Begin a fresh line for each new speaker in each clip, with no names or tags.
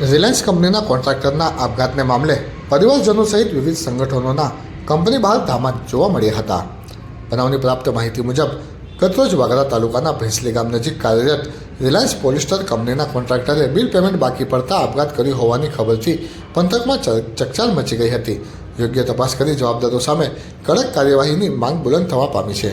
Reliance કંપનીના કોન્ટ્રાક્ટરના આપઘાતને મામલે પરિવારજનો સહિત વિવિધ સંગઠનોના કંપની બહાર ધામા જોવા મળ્યા હતા. બનાવની પ્રાપ્ત માહિતી મુજબ, ગતરોજ વાગરા તાલુકાના ભેંસલી ગામ નજીક કાર્યરત રિલાયન્સ પોલિસ્ટર કંપનીના કોન્ટ્રાક્ટરે બિલ પેમેન્ટ બાકી પડતા આપઘાત કર્યો હોવાની ખબરથી પંથકમાં ચકચાર મચી ગઈ હતી. યોગ્ય તપાસ કરી જવાબદારો સામે કડક કાર્યવાહીની માંગ બુલંદ થવા પામી છે.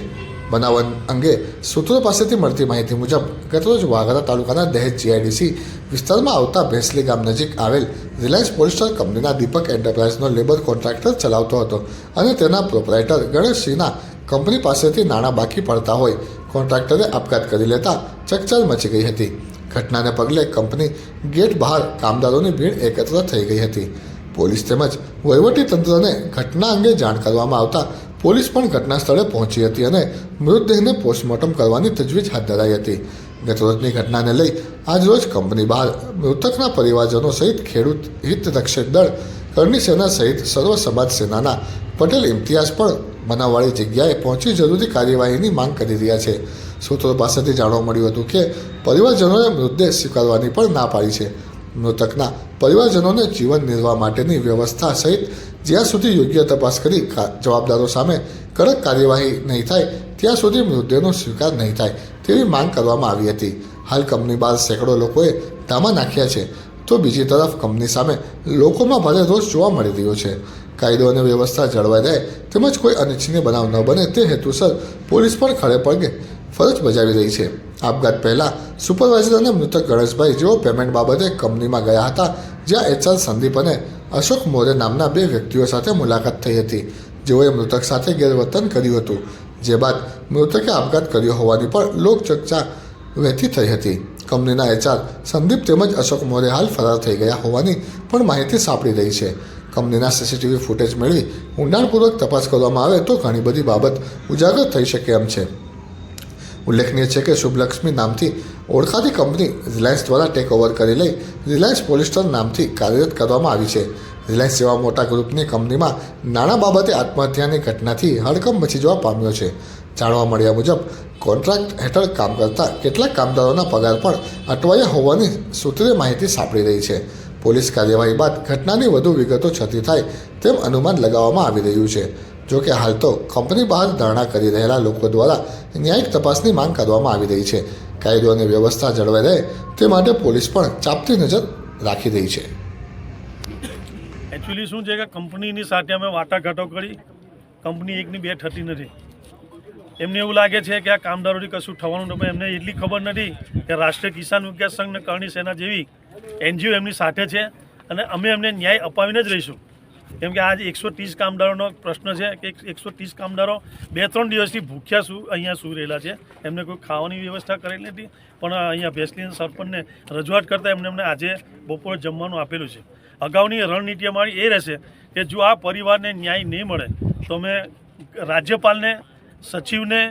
બનાવ અંગે સૂત્રો પાસેથી મળતી માહિતી મુજબ, ગતરોજ વાગરા તાલુકાના દહેજ જીઆઈડીસી વિસ્તારમાં આવતા ભેંસલી ગામ નજીક આવેલ રિલાયન્સ પોલિસ્ટર કંપનીના દીપક એન્ટરપ્રાઇઝનો લેબર કોન્ટ્રાક્ટર ચલાવતો હતો અને તેના પ્રોપરાઇટર ગણેશસિંહના કંપની પાસેથી નાણાં બાકી પડતા હોય, કોન્ટ્રાક્ટરે આપઘાત કરી લેતા ચકચાર મચી ગઈ હતી. ઘટનાને પગલે કંપની ગેટ બહાર કામદારોની ભીડ એકત્ર થઈ ગઈ હતી. પોલીસ તેમજ વહીવટી તંત્રને ઘટના અંગે જાણ કરવામાં આવતા પોલીસ પણ ઘટના સ્થળે પહોંચી હતી અને મૃતદેહને પોસ્ટમોર્ટમ કરવાની તજવીજ હાથ ધરાઈ હતી. ગતરોજની ઘટનાને લઈ આજરોજ કંપની બહાર મૃતકના પરિવારજનો સહિત ખેડૂત હિત રક્ષક દળ કરણી સેના સહિત સર્વ સમાજ સેનાના પટેલ ઇમ્તિયાઝ પણ બનાવવાળી જગ્યાએ પહોંચી જરૂરી કાર્યવાહીની માંગ કરી રહ્યા છે. સૂત્રો પાસેથી જાણવા મળ્યું હતું કે પરિવારજનોએ મૃતદેહ સ્વીકારવાની પણ ના પાડી છે. મૃતકના પરિવારજનોને જીવન નિર્વાહ માટેની વ્યવસ્થા સહિત જ્યાં સુધી યોગ્ય તપાસ કરી જવાબદારો સામે કડક કાર્યવાહી નહીં થાય, ત્યાં સુધી મૃતદેહનો સ્વીકાર નહીં થાય તેવી માંગ કરવામાં આવી હતી. હાલ કંપની બહાર સેંકડો લોકોએ ધામા નાખ્યા છે. તો બીજી તરફ કંપની સામે લોકોમાં ભારે રોષ જોવા મળી રહ્યો છે. કાયદો અને વ્યવસ્થા જળવાઈ રહે તેમજ કોઈ અનિચ્છનીય બનાવ ન બને તે હેતુસર પોલીસ પણ ખડે પગે ફરજ બજાવી રહી છે. આપઘાત પહેલાં સુપરવાઇઝર અને મૃતક ગણેશભાઈ જેઓ પેમેન્ટ બાબતે કંપનીમાં ગયા હતા, જ્યાં એચઆર સંદીપ અને અશોક મોરે નામના બે વ્યક્તિઓ સાથે મુલાકાત થઈ હતી. જેઓએ મૃતક સાથે ગેરવર્તન કર્યું હતું. જે બાદ મૃતકે આપઘાત કર્યો હોવાની પણ લોકચર્ચા વહેતી થઈ હતી. કંપનીના એચઆર સંદીપ તેમજ અશોક મોરે હાલ ફરાર થઈ ગયા હોવાની પણ માહિતી સાંપડી રહી છે. કંપનીના સીસીટીવી ફૂટેજ મેળવી ઊંડાણપૂર્વક તપાસ કરવામાં આવે તો ઘણી બધી બાબત ઉજાગર થઈ શકે એમ છે. ઉલ્લેખનીય છે કે શુભલક્ષ્મી નામથી ઓળખાતી કંપની રિલાયન્સ દ્વારા ટેક ઓવર કરી લઈ રિલાયન્સ પોલિસ્ટર નામથી કાર્યરત કરવામાં આવી છે. રિલાયન્સ જેવા મોટા ગ્રુપની કંપનીમાં નાણાં બાબતે આત્મહત્યાની ઘટનાથી હડકંપ મચી જવા પામ્યો છે. જાણવા મળ્યા મુજબ, કોન્ટ્રાક્ટ હેઠળ કામ કરતા કેટલાક કામદારોના પગાર પણ અટવાયા હોવાની સૂત્રે માહિતી સાંપડી રહી છે. પોલીસ કાર્યવાહી બાદ ઘટનાની વધુ વિગતો છતી થાય તેમ અનુમાન લગાવવામાં આવી રહ્યું છે. જો કે હાલ તો કંપની બહાર ધરણા કરી રહેલા લોકો દ્વારા ન્યાયિક તપાસની માંગ કરવામાં આવી રહી છે. કાયદો અને વ્યવસ્થા જળવાઈ રહે તે માટે પોલીસ પણ ચાપતી નજર રાખી રહી છે.
એકચ્યુઅલી શું છે કે કંપનીની સાથે અમે વાટાઘાટો કરી, કંપની એકની બે થતી નથી. એમને એવું લાગે છે કે આ કામદારોથી કશું થવાનું નથી. એમને એટલી ખબર નથી કે રાષ્ટ્રીય કિસાન વિકાસ સંઘ કરણી સેના જેવી એનજીઓ એમની સાથે છે અને અમે એમને ન્યાય અપાવીને જ રહીશું. કેમ કે આજે એકસો ત્રીસ કામદારોનો પ્રશ્ન છે કે એકસો ત્રીસ કામદારો બે ત્રણ દિવસથી ભૂખ્યા શું અહીંયા શું રહેલા છે. એમને કોઈ ખાવાની વ્યવસ્થા કરેલી નથી. પણ અહીંયા ભેસલીન સરપંચને રજૂઆત કરતાં એમને એમને આજે બપોરે જમવાનું આપેલું છે. અગાઉની રણનીતિ અમારી એ રહેશે કે જો આ પરિવારને ન્યાય નહીં મળે, તો અમે રાજ્યપાલને, સચિવને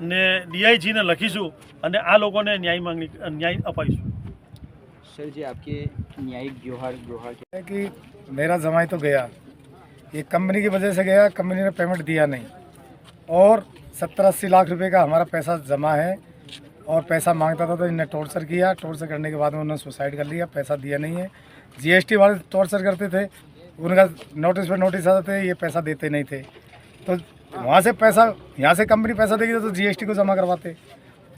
ને ડીઆઈજીને લખીશું અને આ લોકોને ન્યાય માંગણી ન્યાય અપાવીશું.
सर जी, आपके न्यायिक जोहार जोहार क्या
कि मेरा जमाई तो गया। ये कंपनी की वजह से गया, कंपनी ने पेमेंट दिया नहीं। और सत्तर अस्सी लाख रुपए का हमारा पैसा जमा है, और पैसा माँगता था तो इन्हें टॉर्चर किया। टॉर्चर करने के बाद में उन्होंने सुसाइड कर लिया, पैसा दिया नहीं है। जीएसटी वाले टॉर्चर करते थे, उनका नोटिस पर नोटिस आते थे, ये पैसा देते नहीं थे। तो वहाँ से पैसा, यहाँ से कंपनी पैसा देगी तो जीएसटी को जमा करवाते।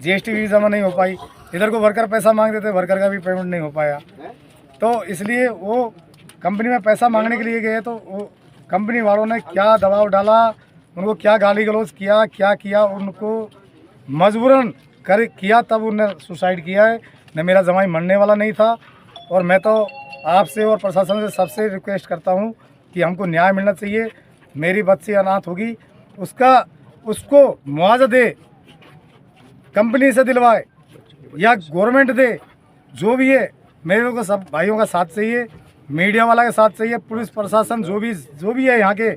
जीएसटी भी जमा नहीं हो पाई। इधर को वर्कर पैसा मांगते थे वर्कर का भी पेमेंट नहीं हो पाया। तो इसलिए वो कंपनी में पैसा मांगने के लिए गए तो वो कंपनी वालों ने क्या दबाव डाला, उनको क्या गाली गलौज किया, क्या किया, उनको मजबूरन कर किया तब उन्होंने सुसाइड किया है। न मेरा जमाई मरने वाला नहीं था। और मैं तो आपसे और प्रशासन से सबसे रिक्वेस्ट करता हूँ कि हमको न्याय मिलना चाहिए। मेरी बच्ची अनाथ होगी। उसका, उसको मुआवजा दे कंपनी से दिलवाए या गवर्नमेंट दे, जो भी है, मेरे को सब भाइयों का साथ चाहिए, मीडिया वाला का साथ चाहिए, पुलिस प्रशासन, जो भी जो भी है यहाँ के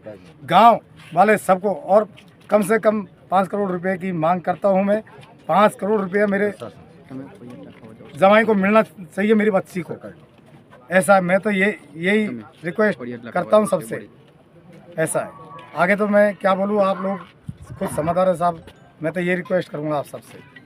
गाँव वाले सबको, और कम से कम पाँच करोड़ रुपए की मांग करता हूँ मैं। पाँच करोड़ रुपया मेरे जमाई को मिलना चाहिए मेरी बच्ची को। ऐसा मैं तो ये, यही रिक्वेस्ट करता हूँ सबसे। ऐसा है। आगे तो मैं क्या बोलूँ, आप लोग खुद समझदार है साहब। मैं तो ये रिक्वेस्ट करूँगा आप सबसे